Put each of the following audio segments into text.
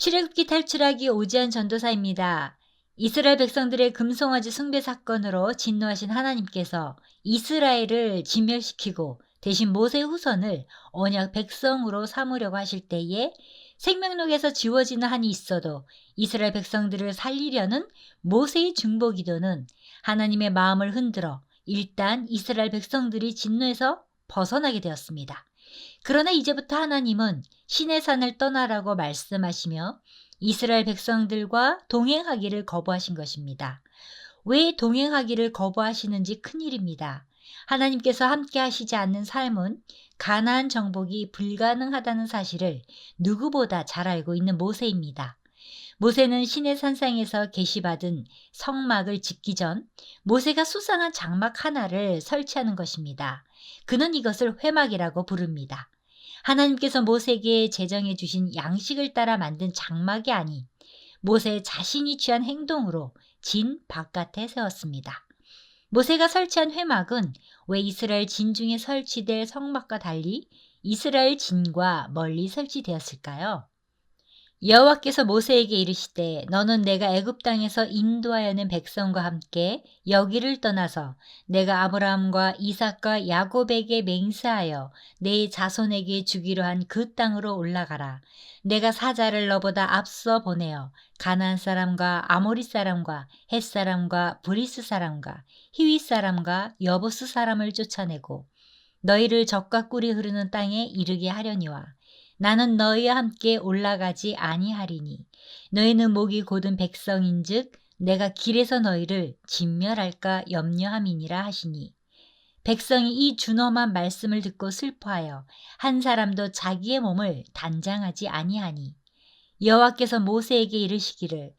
출애굽기 탈출하기 오지한 전도사입니다. 이스라엘 백성들의 금송아지 숭배 사건으로 진노하신 하나님께서 이스라엘을 진멸시키고 대신 모세 후손을 언약 백성으로 삼으려고 하실 때에 생명록에서 지워지는 한이 있어도 이스라엘 백성들을 살리려는 모세의 중보 기도는 하나님의 마음을 흔들어 일단 이스라엘 백성들이 진노에서 벗어나게 되었습니다. 그러나 이제부터 하나님은 신의 산을 떠나라고 말씀하시며 이스라엘 백성들과 동행하기를 거부하신 것입니다. 왜 동행하기를 거부하시는지 큰일입니다. 하나님께서 함께 하시지 않는 삶은 가나안 정복이 불가능하다는 사실을 누구보다 잘 알고 있는 모세입니다. 모세는 신의 산상에서 계시받은 성막을 짓기 전 모세가 수상한 장막 하나를 설치하는 것입니다. 그는 이것을 회막이라고 부릅니다. 하나님께서 모세에게 제정해 주신 양식을 따라 만든 장막이 아닌 모세 자신이 취한 행동으로 진 바깥에 세웠습니다. 모세가 설치한 회막은 왜 이스라엘 진 중에 설치될 성막과 달리 이스라엘 진과 멀리 설치되었을까요? 여호와께서 모세에게 이르시되 너는 내가 애굽 땅에서 인도하여 낸 백성과 함께 여기를 떠나서 내가 아브라함과 이삭과 야곱에게 맹세하여 내 자손에게 주기로 한 그 땅으로 올라가라. 내가 사자를 너보다 앞서 보내어 가나안 사람과 아모리 사람과 헷 사람과 브리스 사람과 히위 사람과 여보스 사람을 쫓아내고 너희를 적과 꿀이 흐르는 땅에 이르게 하려니와 나는 너희와 함께 올라가지 아니하리니 너희는 목이 곧은 백성인즉 내가 길에서 너희를 진멸할까 염려함이니라 하시니 백성이 이 준엄한 말씀을 듣고 슬퍼하여 한 사람도 자기의 몸을 단장하지 아니하니 여호와께서 모세에게 이르시기를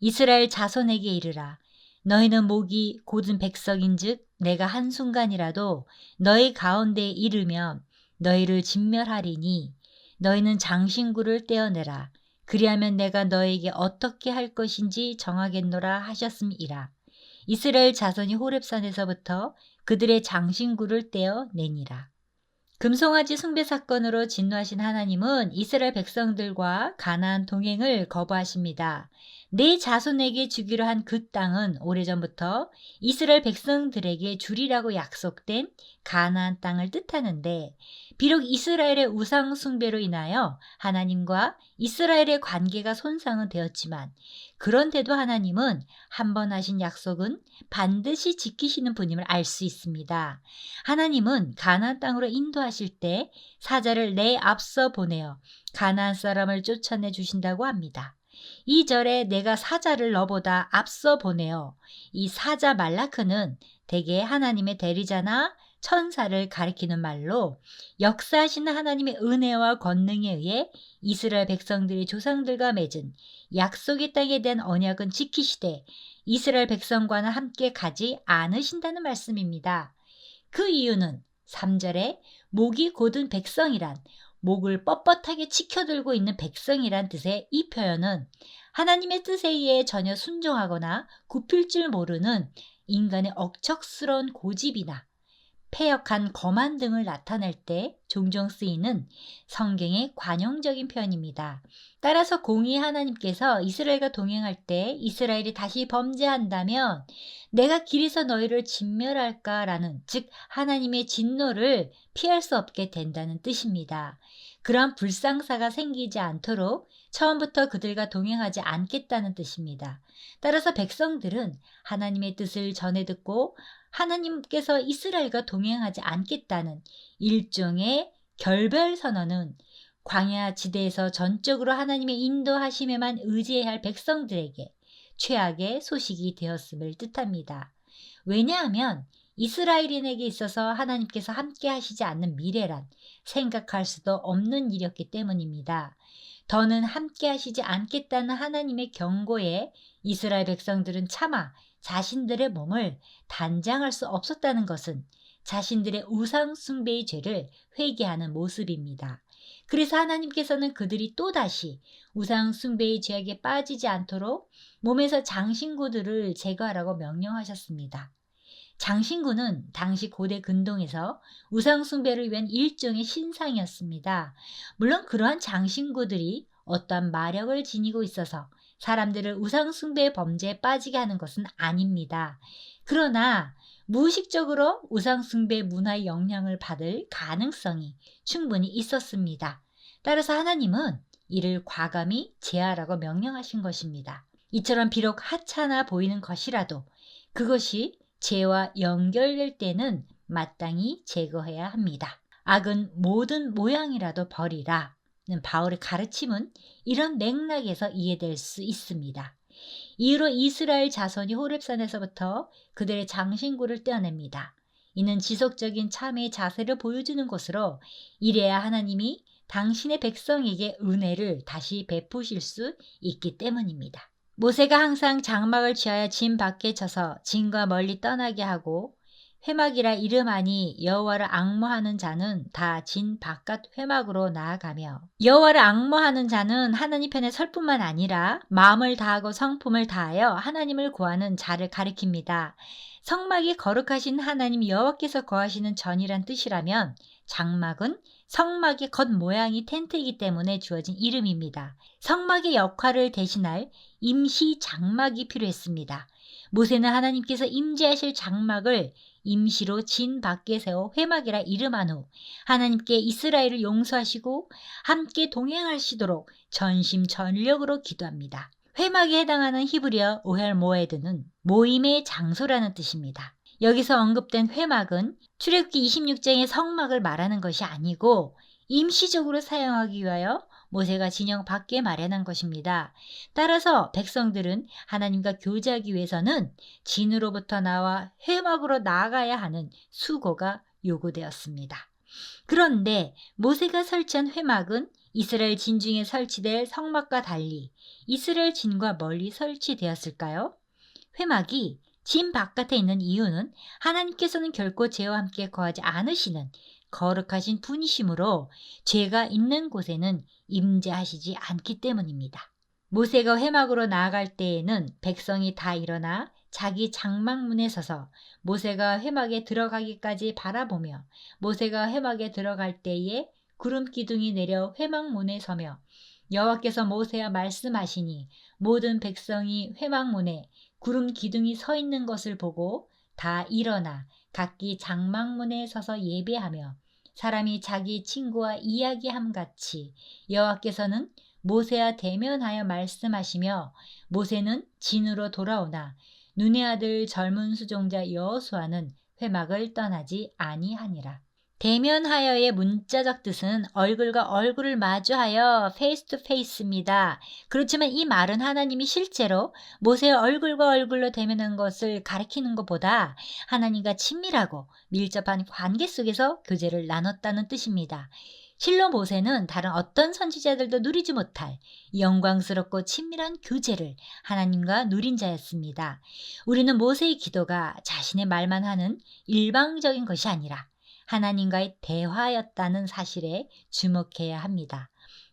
이스라엘 자손에게 이르라 너희는 목이 곧은 백성인즉 내가 한순간이라도 너희 가운데에 이르면 너희를 진멸하리니 너희는 장신구를 떼어내라. 그리하면 내가 너에게 어떻게 할 것인지 정하겠노라 하셨음이라. 이스라엘 자손이 호렙산에서부터 그들의 장신구를 떼어내니라. 금송아지 숭배 사건으로 진노하신 하나님은 이스라엘 백성들과 가나안 동행을 거부하십니다. 내 자손에게 주기로 한 그 땅은 오래전부터 이스라엘 백성들에게 주리라고 약속된 가나안 땅을 뜻하는데 비록 이스라엘의 우상 숭배로 인하여 하나님과 이스라엘의 관계가 손상은 되었지만 그런데도 하나님은 한 번 하신 약속은 반드시 지키시는 분임을 알 수 있습니다. 하나님은 가나안 땅으로 인도하실 때 사자를 내 앞서 보내어 가나안 사람을 쫓아내 주신다고 합니다. 이 절에 내가 사자를 너보다 앞서 보내어 이 사자 말라크는 대개 하나님의 대리자나 천사를 가리키는 말로 역사하시는 하나님의 은혜와 권능에 의해 이스라엘 백성들이 조상들과 맺은 약속의 땅에 대한 언약은 지키시되 이스라엘 백성과는 함께 가지 않으신다는 말씀입니다. 그 이유는 3절에 목이 곧은 백성이란 목을 뻣뻣하게 치켜들고 있는 백성이란 뜻의 이 표현은 하나님의 뜻에 의해 전혀 순종하거나 굽힐 줄 모르는 인간의 억척스러운 고집이나 폐역한 거만 등을 나타낼 때 종종 쓰이는 성경의 관용적인 표현입니다. 따라서 공의 하나님께서 이스라엘과 동행할 때 이스라엘이 다시 범죄한다면 내가 길에서 너희를 진멸할까라는 즉 하나님의 진노를 피할 수 없게 된다는 뜻입니다. 그러한 불상사가 생기지 않도록 처음부터 그들과 동행하지 않겠다는 뜻입니다. 따라서 백성들은 하나님의 뜻을 전해 듣고 하나님께서 이스라엘과 동행하지 않겠다는 일종의 결별 선언은 광야 지대에서 전적으로 하나님의 인도하심에만 의지해야 할 백성들에게 최악의 소식이 되었음을 뜻합니다. 왜냐하면 이스라엘인에게 있어서 하나님께서 함께 하시지 않는 미래란 생각할 수도 없는 일이었기 때문입니다. 더는 함께 하시지 않겠다는 하나님의 경고에 이스라엘 백성들은 차마 자신들의 몸을 단장할 수 없었다는 것은 자신들의 우상 숭배의 죄를 회개하는 모습입니다. 그래서 하나님께서는 그들이 또다시 우상 숭배의 죄악에 빠지지 않도록 몸에서 장신구들을 제거하라고 명령하셨습니다. 장신구는 당시 고대 근동에서 우상 숭배를 위한 일종의 신상이었습니다. 물론 그러한 장신구들이 어떠한 마력을 지니고 있어서 사람들을 우상숭배 범죄에 빠지게 하는 것은 아닙니다. 그러나 무의식적으로 우상숭배 문화의 영향을 받을 가능성이 충분히 있었습니다. 따라서 하나님은 이를 과감히 제하라고 명령하신 것입니다. 이처럼 비록 하찮아 보이는 것이라도 그것이 죄와 연결될 때는 마땅히 제거해야 합니다. 악은 모든 모양이라도 버리라. 는 바울의 가르침은 이런 맥락에서 이해될 수 있습니다. 이후로 이스라엘 자손이 호렙산에서부터 그들의 장신구를 떼어냅니다. 이는 지속적인 참회의 자세를 보여주는 것으로 이래야 하나님이 당신의 백성에게 은혜를 다시 베푸실 수 있기 때문입니다. 모세가 항상 장막을 취하여 진 밖에 쳐서 진과 멀리 떠나게 하고 회막이라 이름하니 여호와를 악모하는 자는 다 진 바깥 회막으로 나아가며 여호와를 악모하는 자는 하나님 편에 설 뿐만 아니라 마음을 다하고 성품을 다하여 하나님을 구하는 자를 가리킵니다. 성막이 거룩하신 하나님 여호와께서 거하시는 전이란 뜻이라면 장막은 성막의 겉 모양이 텐트이기 때문에 주어진 이름입니다. 성막의 역할을 대신할 임시 장막이 필요했습니다. 모세는 하나님께서 임재하실 장막을 임시로 진 밖에 세워 회막이라 이름한 후 하나님께 이스라엘을 용서하시고 함께 동행하시도록 전심전력으로 기도합니다. 회막에 해당하는 히브리어 오헬 모에드는 모임의 장소라는 뜻입니다. 여기서 언급된 회막은 출애굽기 26장의 성막을 말하는 것이 아니고 임시적으로 사용하기 위하여 모세가 진영 밖에 마련한 것입니다. 따라서 백성들은 하나님과 교제하기 위해서는 진으로부터 나와 회막으로 나아가야 하는 수고가 요구되었습니다. 그런데 모세가 설치한 회막은 이스라엘 진 중에 설치될 성막과 달리 이스라엘 진과 멀리 설치되었을까요? 회막이 진 바깥에 있는 이유는 하나님께서는 결코 죄와 함께 거하지 않으시는 거룩하신 분이시므로 죄가 있는 곳에는 임재하시지 않기 때문입니다. 모세가 회막으로 나아갈 때에는 백성이 다 일어나 자기 장막문에 서서 모세가 회막에 들어가기까지 바라보며 모세가 회막에 들어갈 때에 구름 기둥이 내려 회막문에 서며 여호와께서 모세와 말씀하시니 모든 백성이 회막문에 구름 기둥이 서 있는 것을 보고 다 일어나 각기 장막문에 서서 예배하며 사람이 자기 친구와 이야기함 같이 여호와께서는 모세와 대면하여 말씀하시며 모세는 진으로 돌아오나 눈의 아들 젊은 수종자 여호수아는 회막을 떠나지 아니하니라. 대면하여의 문자적 뜻은 얼굴과 얼굴을 마주하여 페이스 투 페이스입니다. 그렇지만 이 말은 하나님이 실제로 모세의 얼굴과 얼굴로 대면한 것을 가리키는 것보다 하나님과 친밀하고 밀접한 관계 속에서 교제를 나눴다는 뜻입니다. 실로 모세는 다른 어떤 선지자들도 누리지 못할 영광스럽고 친밀한 교제를 하나님과 누린 자였습니다. 우리는 모세의 기도가 자신의 말만 하는 일방적인 것이 아니라 하나님과의 대화였다는 사실에 주목해야 합니다.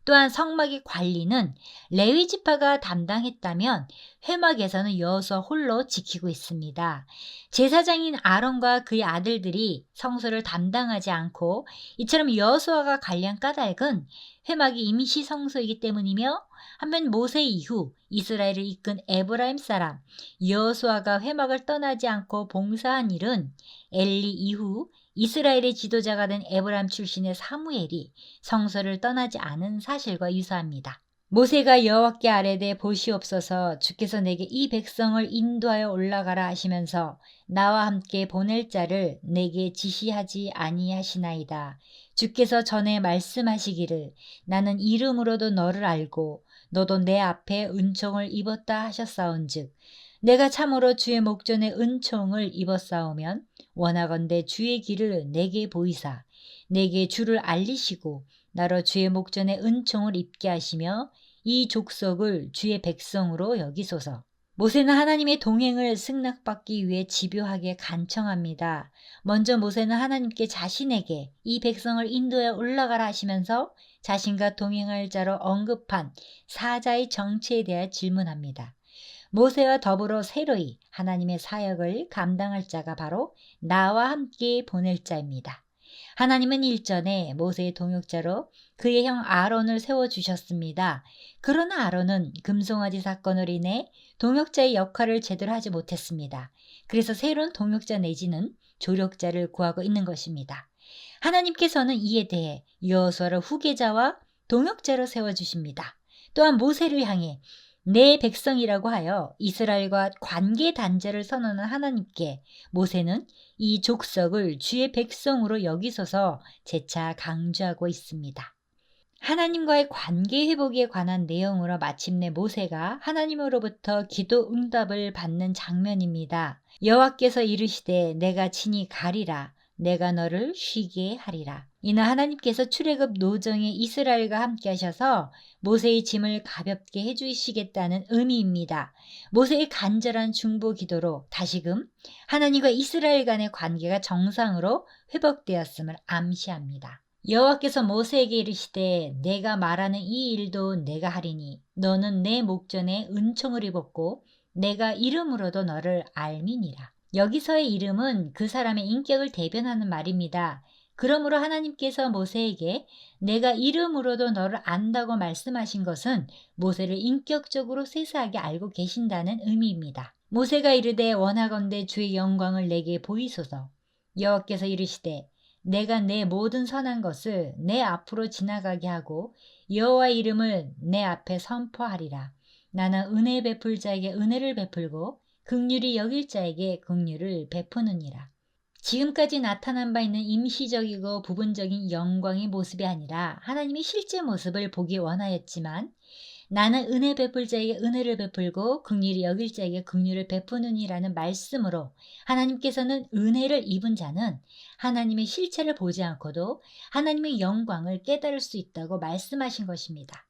또한 성막의 관리는 레위 지파가 담당했다면 회막에서는 여호수아 홀로 지키고 있습니다. 제사장인 아론과 그의 아들들이 성소를 담당하지 않고 이처럼 여호수아가 관리한 까닭은 회막이 임시 성소이기 때문이며 한편 모세 이후 이스라엘을 이끈 에브라임 사람 여호수아가 회막을 떠나지 않고 봉사한 일은 엘리 이후 이스라엘의 지도자가 된 에브람 출신의 사무엘이 성소를 떠나지 않은 사실과 유사합니다. 모세가 여호와께 아뢰되 보시옵소서 주께서 내게 이 백성을 인도하여 올라가라 하시면서 나와 함께 보낼 자를 내게 지시하지 아니하시나이다. 주께서 전에 말씀하시기를 나는 이름으로도 너를 알고 너도 내 앞에 은총을 입었다 하셨사온즉 내가 참으로 주의 목전에 은총을 입었사오면 원하건대 주의 길을 내게 보이사 내게 주를 알리시고 나로 주의 목전에 은총을 입게 하시며 이 족속을 주의 백성으로 여기소서. 모세는 하나님의 동행을 승낙받기 위해 집요하게 간청합니다. 먼저 모세는 하나님께 자신에게 이 백성을 인도에 올라가라 하시면서 자신과 동행할 자로 언급한 사자의 정체에 대해 질문합니다. 모세와 더불어 새로이 하나님의 사역을 감당할 자가 바로 나와 함께 보낼 자입니다. 하나님은 일전에 모세의 동역자로 그의 형 아론을 세워주셨습니다. 그러나 아론은 금송아지 사건으로 인해 동역자의 역할을 제대로 하지 못했습니다. 그래서 새로운 동역자 내지는 조력자를 구하고 있는 것입니다. 하나님께서는 이에 대해 여호수아를 후계자와 동역자로 세워주십니다. 또한 모세를 향해 내 백성이라고 하여 이스라엘과 관계 단절을 선언한 하나님께 모세는 이 족속을 주의 백성으로 여기소서 재차 강조하고 있습니다. 하나님과의 관계 회복에 관한 내용으로 마침내 모세가 하나님으로부터 기도 응답을 받는 장면입니다. 여호와께서 이르시되 내가 친히 가리라 내가 너를 쉬게 하리라. 이는 하나님께서 출애굽 노정에 이스라엘과 함께 하셔서 모세의 짐을 가볍게 해주시겠다는 의미입니다. 모세의 간절한 중보 기도로 다시금 하나님과 이스라엘 간의 관계가 정상으로 회복되었음을 암시합니다. 여호와께서 모세에게 이르시되 내가 말하는 이 일도 내가 하리니 너는 내 목전에 은총을 입었고 내가 이름으로도 너를 알미니라. 여기서의 이름은 그 사람의 인격을 대변하는 말입니다. 그러므로 하나님께서 모세에게 내가 이름으로도 너를 안다고 말씀하신 것은 모세를 인격적으로 세세하게 알고 계신다는 의미입니다. 모세가 이르되 원하건대 주의 영광을 내게 보이소서. 여호와께서 이르시되 내가 내 모든 선한 것을 내 앞으로 지나가게 하고 여호와 이름을 내 앞에 선포하리라. 나는 은혜 베풀 자에게 은혜를 베풀고 극률이 여길 자에게 극률을 베푸느니라. 지금까지 나타난 바 있는 임시적이고 부분적인 영광의 모습이 아니라 하나님의 실제 모습을 보기 원하였지만 나는 은혜 베풀 자에게 은혜를 베풀고 극률이 여길 자에게 극률을 베푸느니라는 말씀으로 하나님께서는 은혜를 입은 자는 하나님의 실체를 보지 않고도 하나님의 영광을 깨달을 수 있다고 말씀하신 것입니다.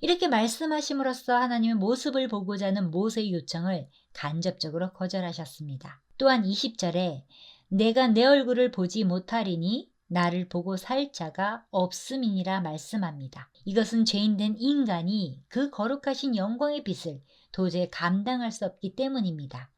이렇게 말씀하심으로써 하나님의 모습을 보고자 하는 모세의 요청을 간접적으로 거절하셨습니다. 또한 20절에 내가 내 얼굴을 보지 못하리니 나를 보고 살 자가 없음이니라 말씀합니다. 이것은 죄인된 인간이 그 거룩하신 영광의 빛을 도저히 감당할 수 없기 때문입니다.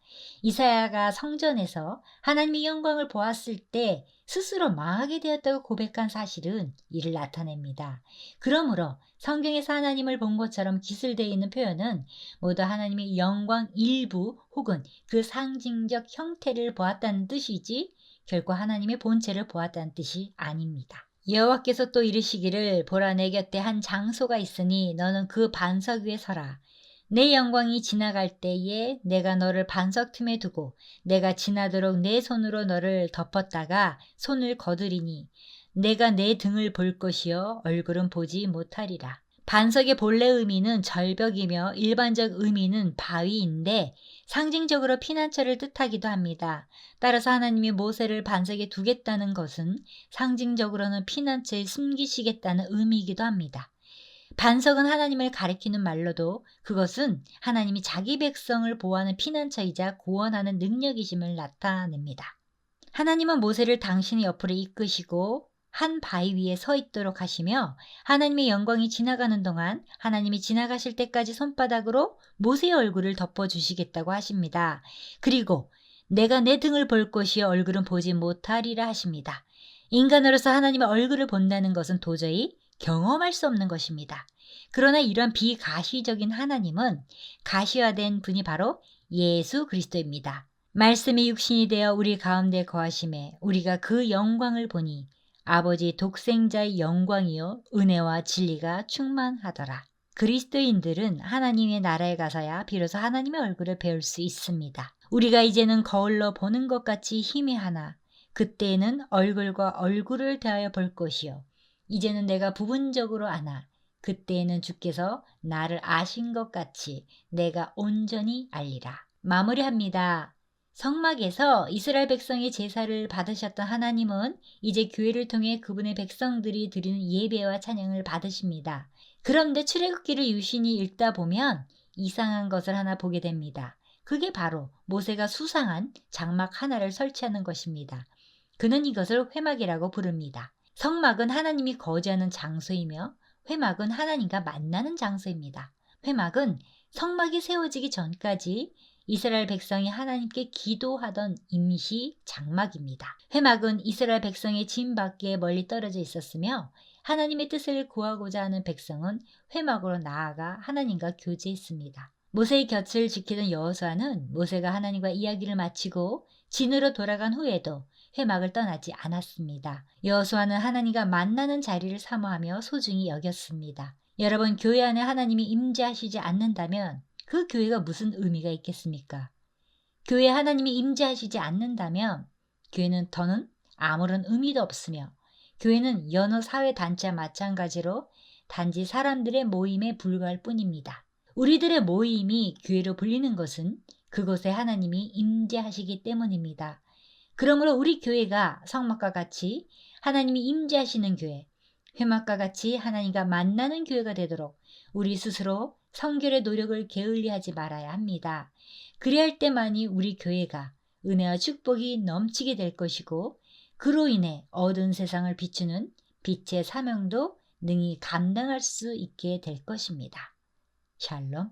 이사야가 성전에서 하나님의 영광을 보았을 때 스스로 망하게 되었다고 고백한 사실은 이를 나타냅니다. 그러므로 성경에서 하나님을 본 것처럼 기술되어 있는 표현은 모두 하나님의 영광 일부 혹은 그 상징적 형태를 보았다는 뜻이지 결코 하나님의 본체를 보았다는 뜻이 아닙니다. 여호와께서 또 이르시기를 보라 내 곁에 한 장소가 있으니 너는 그 반석 위에 서라. 내 영광이 지나갈 때에 내가 너를 반석 틈에 두고 내가 지나도록 내 손으로 너를 덮었다가 손을 거두리니 내가 내 등을 볼 것이요 얼굴은 보지 못하리라. 반석의 본래 의미는 절벽이며 일반적 의미는 바위인데 상징적으로 피난처를 뜻하기도 합니다. 따라서 하나님이 모세를 반석에 두겠다는 것은 상징적으로는 피난처에 숨기시겠다는 의미이기도 합니다. 반석은 하나님을 가리키는 말로도 그것은 하나님이 자기 백성을 보호하는 피난처이자 구원하는 능력이심을 나타냅니다. 하나님은 모세를 당신의 옆으로 이끄시고 한 바위 위에 서 있도록 하시며 하나님의 영광이 지나가는 동안 하나님이 지나가실 때까지 손바닥으로 모세의 얼굴을 덮어주시겠다고 하십니다. 그리고 내가 내 등을 볼 것이 얼굴은 보지 못하리라 하십니다. 인간으로서 하나님의 얼굴을 본다는 것은 도저히 경험할 수 없는 것입니다. 그러나 이러한 비가시적인 하나님은 가시화된 분이 바로 예수 그리스도입니다. 말씀이 육신이 되어 우리 가운데 거하심에 우리가 그 영광을 보니 아버지 독생자의 영광이요 은혜와 진리가 충만하더라. 그리스도인들은 하나님의 나라에 가서야 비로소 하나님의 얼굴을 배울 수 있습니다. 우리가 이제는 거울로 보는 것 같이 희미하나 그때에는 얼굴과 얼굴을 대하여 볼 것이요 이제는 내가 부분적으로 아나 그때에는 주께서 나를 아신 것 같이 내가 온전히 알리라. 마무리합니다. 성막에서 이스라엘 백성의 제사를 받으셨던 하나님은 이제 교회를 통해 그분의 백성들이 드리는 예배와 찬양을 받으십니다. 그런데 출애굽기를 유신히 읽다 보면 이상한 것을 하나 보게 됩니다. 그게 바로 모세가 수상한 장막 하나를 설치하는 것입니다. 그는 이것을 회막이라고 부릅니다. 성막은 하나님이 거주하는 장소이며 회막은 하나님과 만나는 장소입니다. 회막은 성막이 세워지기 전까지 이스라엘 백성이 하나님께 기도하던 임시 장막입니다. 회막은 이스라엘 백성의 짐 밖에 멀리 떨어져 있었으며 하나님의 뜻을 구하고자 하는 백성은 회막으로 나아가 하나님과 교제했습니다. 모세의 곁을 지키던 여호수아는 모세가 하나님과 이야기를 마치고 진으로 돌아간 후에도 회막을 떠나지 않았습니다. 여호수아는 하나님과 만나는 자리를 사모하며 소중히 여겼습니다. 여러분 교회 안에 하나님이 임재하시지 않는다면 그 교회가 무슨 의미가 있겠습니까? 교회에 하나님이 임재하시지 않는다면 교회는 더는 아무런 의미도 없으며 교회는 여느 사회 단체와 마찬가지로 단지 사람들의 모임에 불과할 뿐입니다. 우리들의 모임이 교회로 불리는 것은 그곳에 하나님이 임재하시기 때문입니다. 그러므로 우리 교회가 성막과 같이 하나님이 임재하시는 교회, 회막과 같이 하나님과 만나는 교회가 되도록 우리 스스로 성결의 노력을 게을리하지 말아야 합니다. 그리할 때만이 우리 교회가 은혜와 축복이 넘치게 될 것이고 그로 인해 어두운 세상을 비추는 빛의 사명도 능히 감당할 수 있게 될 것입니다. 查了。